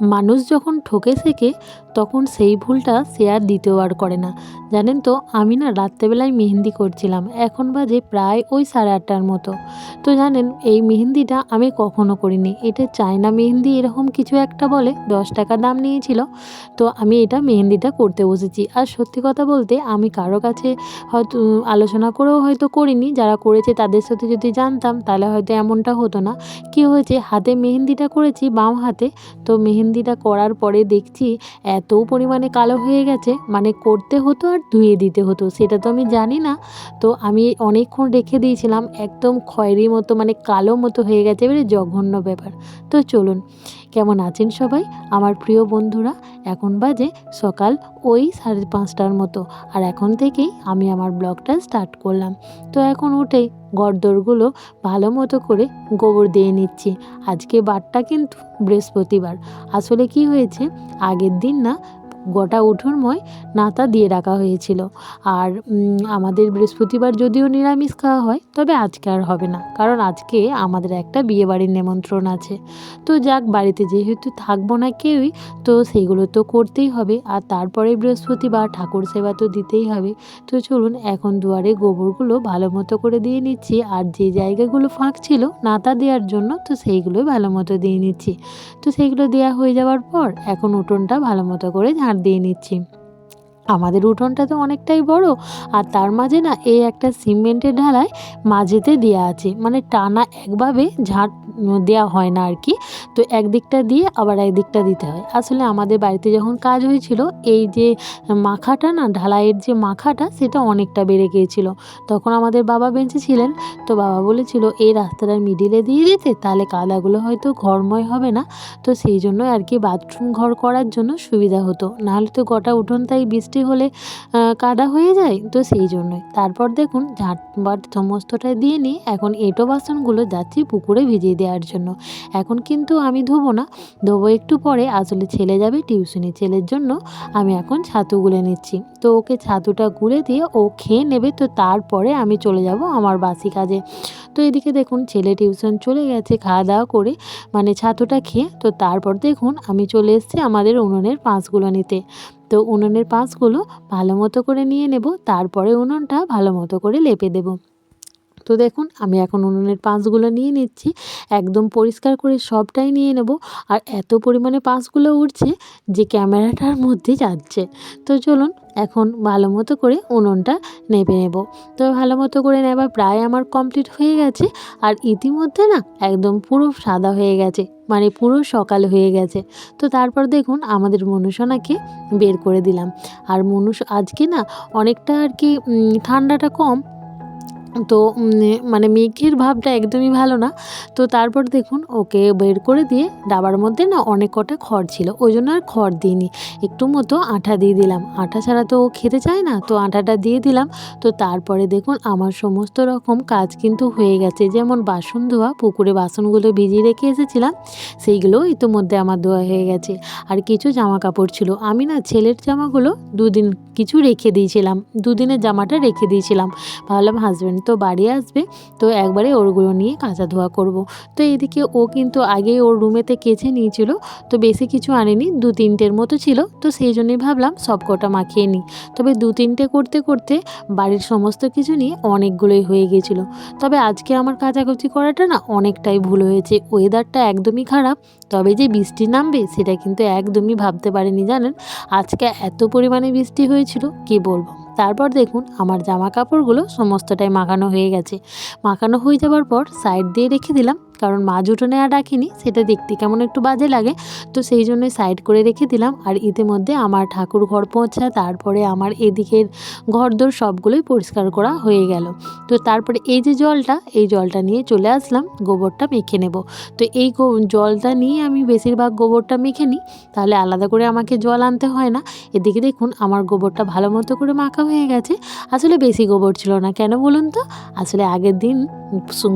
মানুষ যখন ঠকে শেখে তখন সেই ভুলটা সে আর দ্বিতীয়বার করে না। জানেন তো, আমি না রাত্রেবেলায় মেহেন্দি করছিলাম, এখন বাজে প্রায় ওই সাড়ে আটটার মতো। তো জানেন, এই মেহেন্দিটা আমি কখনো করিনি। এটা চায়না মেহেন্দি এরকম কিছু একটা বলে, দশ টাকা দাম নিয়েছিল। তো আমি এটা মেহেন্দিটা করতে বসেছি। আর সত্যি কথা বলতে, আমি কারও কাছে হয়তো আলোচনা করেও হয়তো করিনি। যারা করেছে তাদের সাথে যদি জানতাম, তাহলে হয়তো এমনটা হতো না। কী হয়েছে? হাতে মেহেন্দিটা করেছি বাম হাতে, তো মেহেন্দিটা করার পরে দেখছি এত পরিমাণে কালো হয়ে গেছে মানে করতে হতো আর ধুয়ে দিতে হতো, সেটা তো আমি জানি না। তো আমি অনেকক্ষণ রেখে দিয়েছিলাম, একদম খয়েরি মতো মানে কালো মতো হয়ে গেছে এবারে জঘন্য ব্যাপার। তো চলুন কেমন আছেন সবাই? আমার প্রিয় বন্ধুরা, এখন বাজে সকাল ওই সাড়ে পাঁচটার মতো। আর এখন থেকেই আমি আমার ব্লগটা স্টার্ট করলাম। তো এখন উঠেই গরদরগুলো ভালো মতো করে গোবর দিয়ে নিচ্ছি। আজকে বারটা কিন্তু বৃহস্পতিবার। আসলে কি হয়েছে? আগের দিন না গোটা উঠোনময় নাতা দিয়ে রাখা হয়েছিল। আর আমাদের বৃহস্পতিবার যদিও নিরামিষ খাওয়া হয়, তবে আজকে আর হবে না। কারণ আজকে আমাদের একটা বিয়েবাড়ির নিমন্ত্রণ আছে। তো যাক, বাড়িতে যেহেতু থাকব না কেউই, তো সেইগুলো তো করতেই হবে। আর তারপরে বৃহস্পতিবার ঠাকুর সেবা তো দিতেই হবে। তো চলুন, এখন দুয়ারে গোবরগুলো ভালো মতো করে দিয়ে নিচ্ছি। আর যে জায়গাগুলো ফাঁক ছিল নাতা দেওয়ার জন্য, তো সেইগুলোই ভালো মতো দিয়ে নিচ্ছি। তো সেইগুলো দেওয়া হয়ে যাওয়ার পর, এখন উঠোনটা ভালো মতো করে ঝাঁট দিয়ে নিচ্ছি। আমাদের উঠোনটা তো অনেকটাই বড়, আর তার মাঝে না এই একটা সিমেন্টের ঢালাই মাঝেতে দেওয়া আছে। মানে টানা একভাবে ঝাঁট দেওয়া হয় না আর কি তো একদিকটা দিয়ে আবার একদিকটা দিতে হয়। আসলে আমাদের বাড়িতে যখন কাজ হয়েছিল, এই যে মাখাটা না, ঢালাইয়ের যে মাখাটা, সেটা অনেকটা বেড়ে গিয়েছিল। তখন আমাদের বাবা বেঁচে ছিলেন। তো বাবা বলেছিল, এই রাস্তাটার মিডিলে দিয়ে দিতে, তাহলে কাদাগুলো হয়তো ঘরময় হবে না। তো সেই জন্য আর কি বাথরুম ঘর করার জন্য সুবিধা হতো। নাহলে তো গোটা উঠোন তাই বৃষ্টি বৃষ্টি হলে কাদা হয়ে যায় তো সেই জন্যই। তারপর দেখুন, ঝাঁট বাট সমস্তটা দিয়ে নিয়ে এখন এঁটো বাসনগুলো যাচ্ছি পুকুরে ভিজিয়ে দেওয়ার জন্য। এখন কিন্তু আমি ধোবো না, ধোবো একটু পরে। আসলে ছেলে যাবে টিউশনি, ছেলের জন্য আমি এখন ছাতু গুলে নিচ্ছি। তো ওকে ছাতুটা গুলে দিয়ে ও খেয়ে নেবে তো তারপরে আমি চলে যাব আমার বাসি কাজে। তো এদিকে দেখুন, ছেলে টিউশন চলে গেছে খাওয়া দাওয়া করে মানে ছাতুটা খেয়ে। তো তারপর দেখুন, আমি চলে এসেছি আমাদের উনুনের পাঁচগুলো নিতে। তো উনুনের পাঁচগুলো ভালো মতো করে নিয়ে নেব, তারপরে উনুনটা ভালো মতো করে লেপে দেব। তো দেখুন, আমি এখন উনুনের পাঁচগুলো নিয়ে নিচ্ছি। একদম পরিষ্কার করে সবটাই নিয়ে নেব। আর এত পরিমাণে পাঁচগুলো উঠছে যে ক্যামেরাটার মধ্যে যাচ্ছে। তো চলুন, এখন ভালো মতো করে উনুনটা নেবে নেব। তো ভালো মতো করে নেবা প্রায় আমার কমপ্লিট হয়ে গেছে। আর ইতিমধ্যে না একদম পুরো সাদা হয়ে গেছে। মানে পুরো সকাল হয়ে গেছে। তো তারপর দেখুন, আমাদের মনুষনাকে বের করে দিলাম। আর মনুষ আজকে না অনেকটা আর কি ঠান্ডাটা কম। তো মানে মেঘের ভাবটা একদমই ভালো না। তো তারপর দেখুন, ওকে বের করে দিয়ে ডাবার মধ্যে না অনেক কটা খড় ছিল। ওই জন্য আর খড় দিইনি। একটু মতো আটা দিয়ে দিলাম। আটা ছাড়া তো ও খেতে চায় না। তো আটাটা দিয়ে দিলাম। তো তারপরে দেখুন, আমার সমস্ত রকম কাজ কিন্তু হয়ে গেছে। যেমন বাসন ধোয়া, পুকুরে বাসনগুলো ভিজিয়ে রেখে এসেছিলাম, সেইগুলোও ইতোমধ্যে আমার ধোয়া হয়ে গেছে। আর কিছু জামা কাপড় ছিল। আমি না ছেলের জামাগুলো দুদিন কিছু রেখে দিয়েছিলাম। দুদিনের জামাটা রেখে দিয়েছিলাম। ভাবলাম হাজব্যান্ড তো বাড়ি আসবে, তো একবারে ওরগুলো নিয়ে কাঁচা ধোয়া করব। তো এদিকে ও কিন্তু আগেই ওর রুমেতে কেচে নিয়েছিল, তো বেশি কিছু আনেনি, দু তিনটের মতো ছিল, তো সেই জন্যই ভাবলাম সব কটা মাখিয়ে নিই। তবে দু তিনটে করতে করতে বাড়ির সমস্ত কিছু নিয়ে অনেকগুলোই হয়ে গেছিল। তবে আজকে আমার কাচাকুচি করাটা না অনেকটাই ভুল হয়েছে ওয়েদারটা একদমই খারাপ, তবে যে বৃষ্টি নামবে সেটা কিন্তু একদমই ভাবতে পারিনি জানেন? আজকে এত পরিমাণে বৃষ্টি হয়েছিল, কি বলব? তারপর দেখুন আমার জামা কাপড়গুলো সমস্তটাই মাখানো হয়ে গেছে। মাখানো হয়ে যাওয়ার পর সাইড দিয়ে রেখে দিলাম কারণ মাছ উঠোনে আর রাখিনি সেটা দেখতে কেমন একটু বাজে লাগে। তো সেই জন্যই সাইড করে রেখে দিলাম। আর ইতিমধ্যে আমার ঠাকুর ঘর পৌঁছা তারপরে আমার এদিকের ঘরদোর সবগুলোই পরিষ্কার করা হয়ে গেল। তো তারপরে এই যে জলটা, এই জলটা নিয়ে চলে আসলাম, গোবরটা মেখে নেব। তো এই জলটা নিয়ে আমি বেশিরভাগ গোবরটা মেখে নিই, তাহলে আলাদা করে আমাকে জল আনতে হয় না। এদিকে দেখুন, আমার গোবরটা ভালো মতো করে মাখা হয়ে গেছে। আসলে বেশি গোবর ছিল না, কেন বলুন তো? আসলে আগের দিন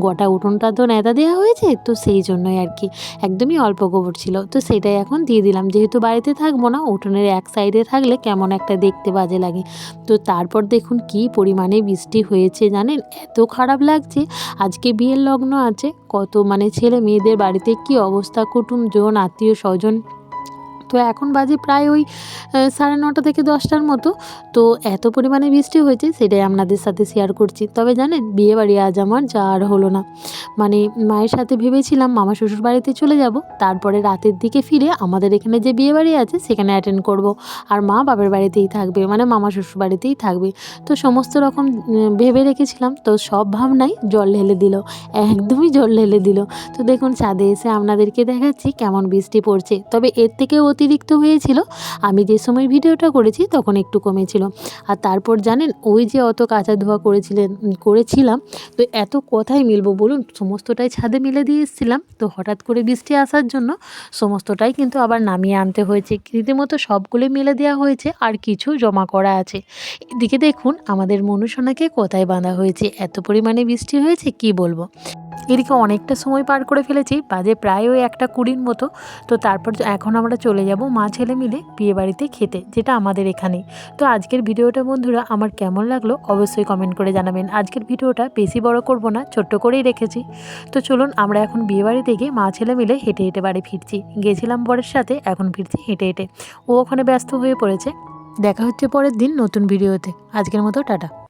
গোটা উঠোনটা তো নেতা দেওয়া হয়েছে, তো সেই জন্যই আর কি। একদমই অল্প গোবর ছিল। তো সেটাই এখন দিয়ে দিলাম। যেহেতু বাড়িতে থাকব না, উঠোনের এক সাইডে থাকলে কেমন একটা দেখতে বাজে লাগে। তো তারপর দেখুন কি পরিমাণে বৃষ্টি হয়েছে জানেন? এত খারাপ লাগছে। আজকে বিয়ের লগ্ন আছে। কত মানে ছেলে মেয়েদের বাড়িতে কি অবস্থা? কুটুম জন আত্মীয় স্বজন তো এখন বাজে প্রায় ওই সাড়ে নটা থেকে দশটার মতো। তো এত পরিমাণে বৃষ্টি হয়েছে সেটাই আপনাদের সাথে শেয়ার করছি। তবে জানেন বিয়ে বাড়ি আজ আমার, যা আর হলো না। মানে মায়ের সাথে ভেবেছিলাম মামা শ্বশুর বাড়িতে চলে যাব, তারপরে রাতের দিকে ফিরে আমাদের এখানে যে বিয়ে বাড়ি আছে সেখানে অ্যাটেন্ড করব। আর মা বাবার বাড়িতেই থাকবে মানে মামা শ্বশুর বাড়িতেই থাকবে। তো সমস্ত রকম ভেবে রেখেছিলাম, তো সব ভাবনাই জল ঢেলে দিল, একদমই জল ঢেলে দিল। তো দেখুন, ছাদে এসে আপনাদেরকে দেখাচ্ছি কেমন বৃষ্টি পড়ছে। তবে এর থেকেও অতিরিক্ত হয়েছিল। আমি যে সময় ভিডিওটা করেছি তখন একটু কমেছিল। আর তারপর জানেন, ওই যে অত কাঁচা ধোয়া করেছিলেন, করেছিলাম, তো এত কথাই মিলবো বলুন, সমস্তটাই ছাদে মিলে দিয়ে এসেছিলাম। তো হঠাৎ করে বৃষ্টি আসার জন্য সমস্তটাই কিন্তু আবার নামিয়ে আনতে হয়েছে। রীতিমতো সবগুলো মিলে দেওয়া হয়েছে, আর কিছু জমা করা আছে। এদিকে দেখুন, আমাদের মনুসোনাকে কোথায় বাঁধা হয়েছে? এত পরিমাণে বৃষ্টি হয়েছে, কি বলব? এদিকে অনেকটা সময় পার করে ফেলেছি, বাজে প্রায় ওই একটা কুড়ির মতো। তো তারপর এখন আমরা চলে যাব মা ছেলে মিলে বিয়ে বাড়িতে খেতে, যেটা আমাদের এখানে। তো আজকের ভিডিওটা বন্ধুরা আমার কেমন লাগল অবশ্যই কমেন্ট করে জানাবেন। আজকের ভিডিওটা বেশি বড় করব না, ছোট্ট করেই রেখেছি। তো চলুন আমরা এখন বিয়ে বাড়ি থেকে মা ছেলে মিলে হেঁটে হেঁটে বাড়ি ফিরছি। গেছিলাম বরের সাথে, এখন ফিরছি হেঁটে হেঁটে। ও ওখানে ব্যস্ত হয়ে পড়েছে। দেখা হচ্ছে পরের দিন নতুন ভিডিওতে। আজকের মতো, টাটা।